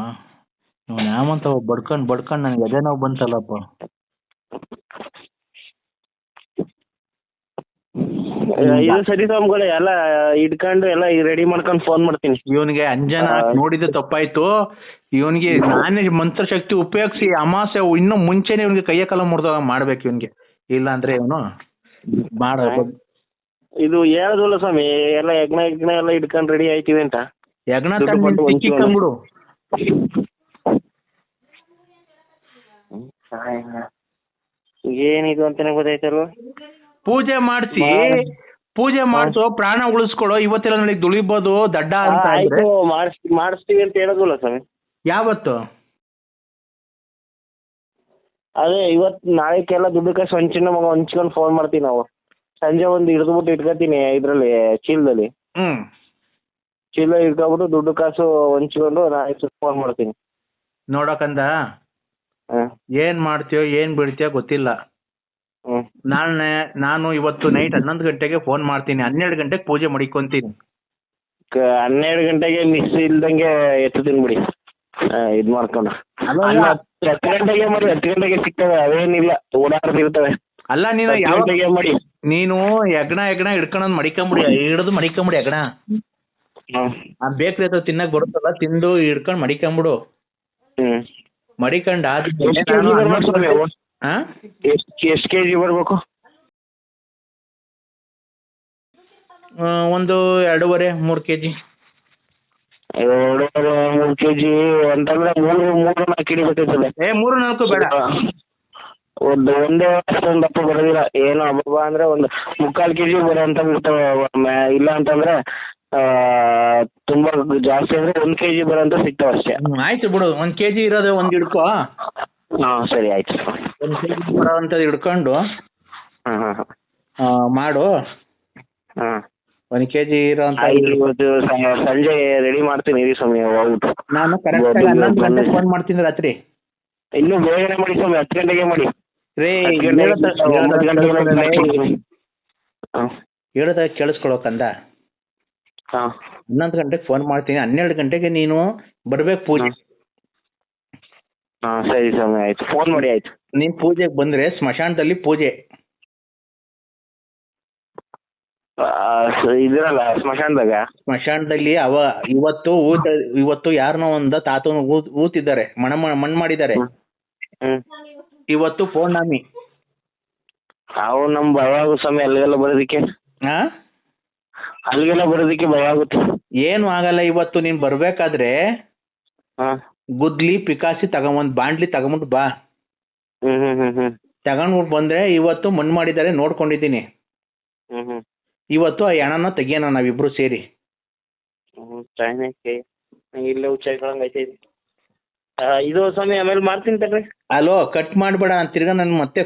ಇವನು ಯಾವಂತ ಬಡ್ಕೊಂಡ್ ಬಡ್ಕೊಂಡ್ ನನಗೆ ಎದೆ ನೋವು ಬಂತಲ್ಲಪ್ಪ. ಇದು ಸರಿ ಸ್ವಾಮಿಗಳೇ ಎಲ್ಲ ಇಟ್ಕೊಂಡು ಎಲ್ಲ ರೆಡಿ ಮಾಡ್ಕೊಂಡು ಫೋನ್ ಮಾಡ್ತೀನಿ. ಇವನಿಗೆ ಅಂಜನ ನೋಡಿದ್ರೆ ನೋಡಿದ್ದು ತಪ್ಪಾಯ್ತು. ಇವನಿಗೆ ನಾನೇ ಮಂತ್ರಶಕ್ತಿ ಉಪಯೋಗಿಸಿ ಅಮಾಸೆ ಇನ್ನೂ ಮುಂಚೆನೆ ಇವನಿಗೆ ಕೈಯ ಕಾಲ ಮುರಿದಾಗ ಮಾಡ್ಬೇಕು ಇವನಿಗೆ. ಇಲ್ಲ ಅಂದ್ರೆ ಇವನು ಮಾಡ ಇದು ಹೇಳೋದಿಲ್ಲ ಸ್ವಾಮಿ ಎಲ್ಲ ಯಜ್ಞ ಯಜ್ಞ ಎಲ್ಲ ಇಟ್ಕೊಂಡ್ ರೆಡಿ ಆಯ್ತೀವಿ ಅಂತ. ಯಜ್ಞ ದುಡ್ಡು ಕೊಟ್ಟು. ಕಂಬಿಡು ಏನಿದು ಅಂತಾನೆ ಗೊತ್ತಾಯ್ತಲ್ವ ಪೂಜೆ ಮಾಡ್ಸಿ ಪೂಜೆ ಮಾಡ್ಸೋ ಪ್ರಾಣ ಉಳಿಸ್ಕೊಡೋ ಇವತ್ತೆಲ್ಲ ನನಗೆ ದುಳಿಬೋದು ದಡ್ಡ ಅಂತ ಆಯ್ತು ಮಾಡಿಸ್ ಮಾಡಿಸ್ತೀವಿ ಅಂತ ಹೇಳೋದಿಲ್ಲ ಸ್ವಾಮಿ. ಯಾವತ್ತು? ಅದೇ ಇವತ್ತು ನಾಳೆಕ್ಕೆಲ್ಲ ದುಡ್ಡು ಕಷ್ಟ ಹಂಚಿನ ಮಗ ಹಂಚ್ಕೊಂಡು ಫೋನ್ ಮಾಡ್ತೀವಿ ನಾವು. ಸಂಜೆ ಒಂದು ಹಿಡಿದ್ಬಿಟ್ಟು ಇಟ್ಕೊತೀನಿ ಇದರಲ್ಲಿ ಚೀಲದಲ್ಲಿ. ಹ್ಮ್. ಚೀಲ ಇಟ್ಕೊಬಿಟ್ಟು ದುಡ್ಡು ಕಾಸು ಹಂಚ್ಕೊಂಡು ನಾನು ಫೋನ್ ಮಾಡ್ತೀನಿ. ನೋಡಕಂದ? ಹಾಂ. ಏನ್ ಮಾಡ್ತೀಯೋ ಏನ್ ಬಿಡ್ತೀಯೋ ಗೊತ್ತಿಲ್ಲ. ಹ್ಞೂ ನಾಳೆ ನಾನು ಇವತ್ತು ನೈಟ್ ಹನ್ನೊಂದು ಗಂಟೆಗೆ ಫೋನ್ ಮಾಡ್ತೀನಿ. ಹನ್ನೆರಡು ಗಂಟೆಗೆ ಪೂಜೆ ಮಡಿಕೊಂತೀನಿ. ಹನ್ನೆರಡು ಗಂಟೆಗೆ ಮಿಸ್ ಇಲ್ದಂಗೆ ಎತ್ತುತ್ತೀನಿ ಬಿಡಿ. ಇದು ಮಾಡ್ಕೊಂಡು ಅಲ್ಲ, ಅಲ್ಲ, ಹತ್ತು ಹತ್ತು ಗಂಟೆಗೆ ಮಾಡಿ ಹತ್ತು ಗಂಟೆಗೆ ಸಿಗ್ತವೆ ಅವೇನಿಲ್ಲ ಓಡಾಡ್ತಿರ್ತವೆ. ಅಲ್ಲ ನೀನು ಯಾವ ಮಾಡಿ. ನೀನು ಎಗ್ಣ ಎಗ್ಣ ಹಿಡ್ಕೊಂಡ್ ಮಡಿಕೊಂಬಿಡಿ ಹಿಡಿದು ಮಡಿಕೊಂಬಿಡಿ ಎಗ್ಣ ಹಾಂ. ಆ ಬೇಕ್ರಿ ಹತ್ರ ತಿನ್ನಕ್ ಬರುತ್ತಲ್ಲ ತಿಂದು ಹಿಡ್ಕೊಂಡ್ ಮಡಿಕೊಂಬಿಡು. ಮಡಿಕೊಂಡ್ ಆದ್ಮೇಲೆ ಎಷ್ಟು ಕೆ ನಾನು ಬರ್ಬೇಕು ಒಂದು ಎರಡೂವರೆ ಮೂರ್ ಕೆಜಿ. ಎರಡೂವರೆ ಎರಡು ಮೂರು ಕೆ ಜಿ ಅಂತಂದ್ರೆ ಮೂರು ಮೂರು ನಾಲ್ಕು ಹಿಡಿಬೇಕಾಗ್ತದೆ ಏ ಮೂರು ನಾಲ್ಕು ಬೇಡ. ಒಂದು ಒಂದೇ ಅಷ್ಟೊಂದು ದಪ್ಪ ಬರೋದಿಲ್ಲ. ಏನು ಅಬ್ಬಬ್ಬ ಅಂದ್ರೆ ಒಂದು ಮುಕ್ಕಾಲು ಕೆ ಜಿ ಮ್ಯಾ- ಇಲ್ಲ ಅಂತಂದ್ರೆ ಆ, ತುಂಬಾ ಜಾಸ್ತಿ ಅಂದ್ರೆ ಒಂದ್ ಕೆ ಜಿ ಬರೋಂಥ ಸಿಗ್ತಾವೆ ಅಷ್ಟೇ. ಹ್ಮ್, ಆಯ್ತು ಬಿಡು. ಒಂದ್ ಕೆಜಿ ಇರೋದೆ ಒಂದ್ ಹಿಡ್ಕೊ. ಹಾ ಸರಿ ಆಯ್ತು. ಒಂದ್ ಕೆಜಿ ಬರೋವಂಥದ್ದು ಹಿಡ್ಕೊಂಡು. ಹಾ ಹಾಂ ಹಾಂ. ಆ, ಮಾಡು. ಹಾಂ. ಒಂದ್ ಕೆಜಿ ಇರೋಂಥ ಆಯ್ತು ಇವತ್ತು ಸ- ಸಂಜೆ ರೆಡಿ ಮಾಡ್ತೀನಿ ಇರಿ ಸ್ವಾಮಿ ಹೋಗ್ಬಿಟ್ಟು. ನಾನು ಕರೆಕ್ಟ್ ಆಗಿ ಹನ್ನೊಂದು ಗಂಟೆಗೆ ಫೋನ್ ಮಾಡ್ತೀನಿ ರಾತ್ರಿ. ಇನ್ನೂ ಬೇಗನೆ ಮಾಡಿ ಸ್ವಾಮಿ ಹತ್ತು ಗಂಟೆಗೆ ಮಾಡಿ. ರೇ ಹತ್ತು ಗಂಟೆಗೆ ಒಂಬತ್ತು ಗಂಟೆಗೆ ಮಾಡ್ತೀನಿ. ಹಾಂ. ಹೇಳದ ಕೇಳಿಸ್ಕೊಳಕಂದ ಹಾಂ. ಹನ್ನೊಂದು ಗಂಟೆಗೆ ಫೋನ್ ಮಾಡ್ತೀನಿ ಹನ್ನೆರಡು ಗಂಟೆಗೆ ನೀನು ಬರ್ಬೇಕು ಪೂಜೆ. ಸರಿ ಸ್ವಾಮಿ ಆಯ್ತು. ಫೋನ್ ಮಾಡಿ ಆಯ್ತು. ನೀನ್ ಪೂಜೆಗೆ ಬಂದ್ರೆ ಸ್ಮಶಾನದಲ್ಲಿ ಪೂಜೆ. ಇದಿರಲ್ಲ ಸ್ಮಶಾನದಾಗ? ಸ್ಮಶಾನದಲ್ಲಿ ಅವ ಇವತ್ತು ಊತ ಇವತ್ತು ಯಾರನ್ನೋ ಒಂದ ತಾತನ ಊತ್ ಊತಿದ್ದಾರೆ ಮಣ ಮಣ್ ಮಾಡಿದ್ದಾರೆ. ಇವತ್ತು ಪೌರ್ಣಮಿ ಅವು ನಮ್ ಭಯ ಆಗು ಸ್ವಾಮಿ ಅಲ್ಲಿಗೆಲ್ಲ ಬರೋದಕ್ಕೆ? ಹಾ ಅಲ್ಲಿಗೆಲ್ಲ ಬರೋದಕ್ಕೆ ಭಯ ಆಗುತ್ತೆ ಏನು ಆಗಲ್ಲ ಇವತ್ತು ನೀನ್ ಬರ್ಬೇಕಾದ್ರೆ ಹಾ. ಗುದ್ಲಿ ಪಿಕಾಸಿ ತಗೊಂಬಂದ್ ಬಾಂಡ್ಲಿ ತಗೊಂಬಂದ್ ಬಾ. ಹ್ಮ್ ಹ್ಮ್ ಹ್ಮ್ ಹ್ಮ್. ತಗೊಂಡ್ಬಿಟ್ಟು ಬಂದ್ರೆ ಇವತ್ತು ಮಣ್ಣು ಮಾಡಿದ್ದಾರೆ ನೋಡ್ಕೊಂಡಿದ್ದೀನಿ. ಹ್ಮ್ ಹ್ಮ್. ಇವತ್ತು ಆ ಹೆಣನ ತೆಗಿಯೋಣ ನಾವಿಬ್ರು ಸೇರಿ. ಹ್ಮ್ ಚಾಯ್ನಕ್ಕೆ ಇಲ್ಲೇ ಐತೆ ಇದು. ಸ್ವಾಮಿ ಆಮೇಲೆ ಮಾಡ್ತೀನಿ ತಡ್ರಿ ಅಲೋ ಕಟ್ ಮಾಡ್ಬೇಡ ತಿರ್ಗಾ ನನ್ ಮತ್ತೆ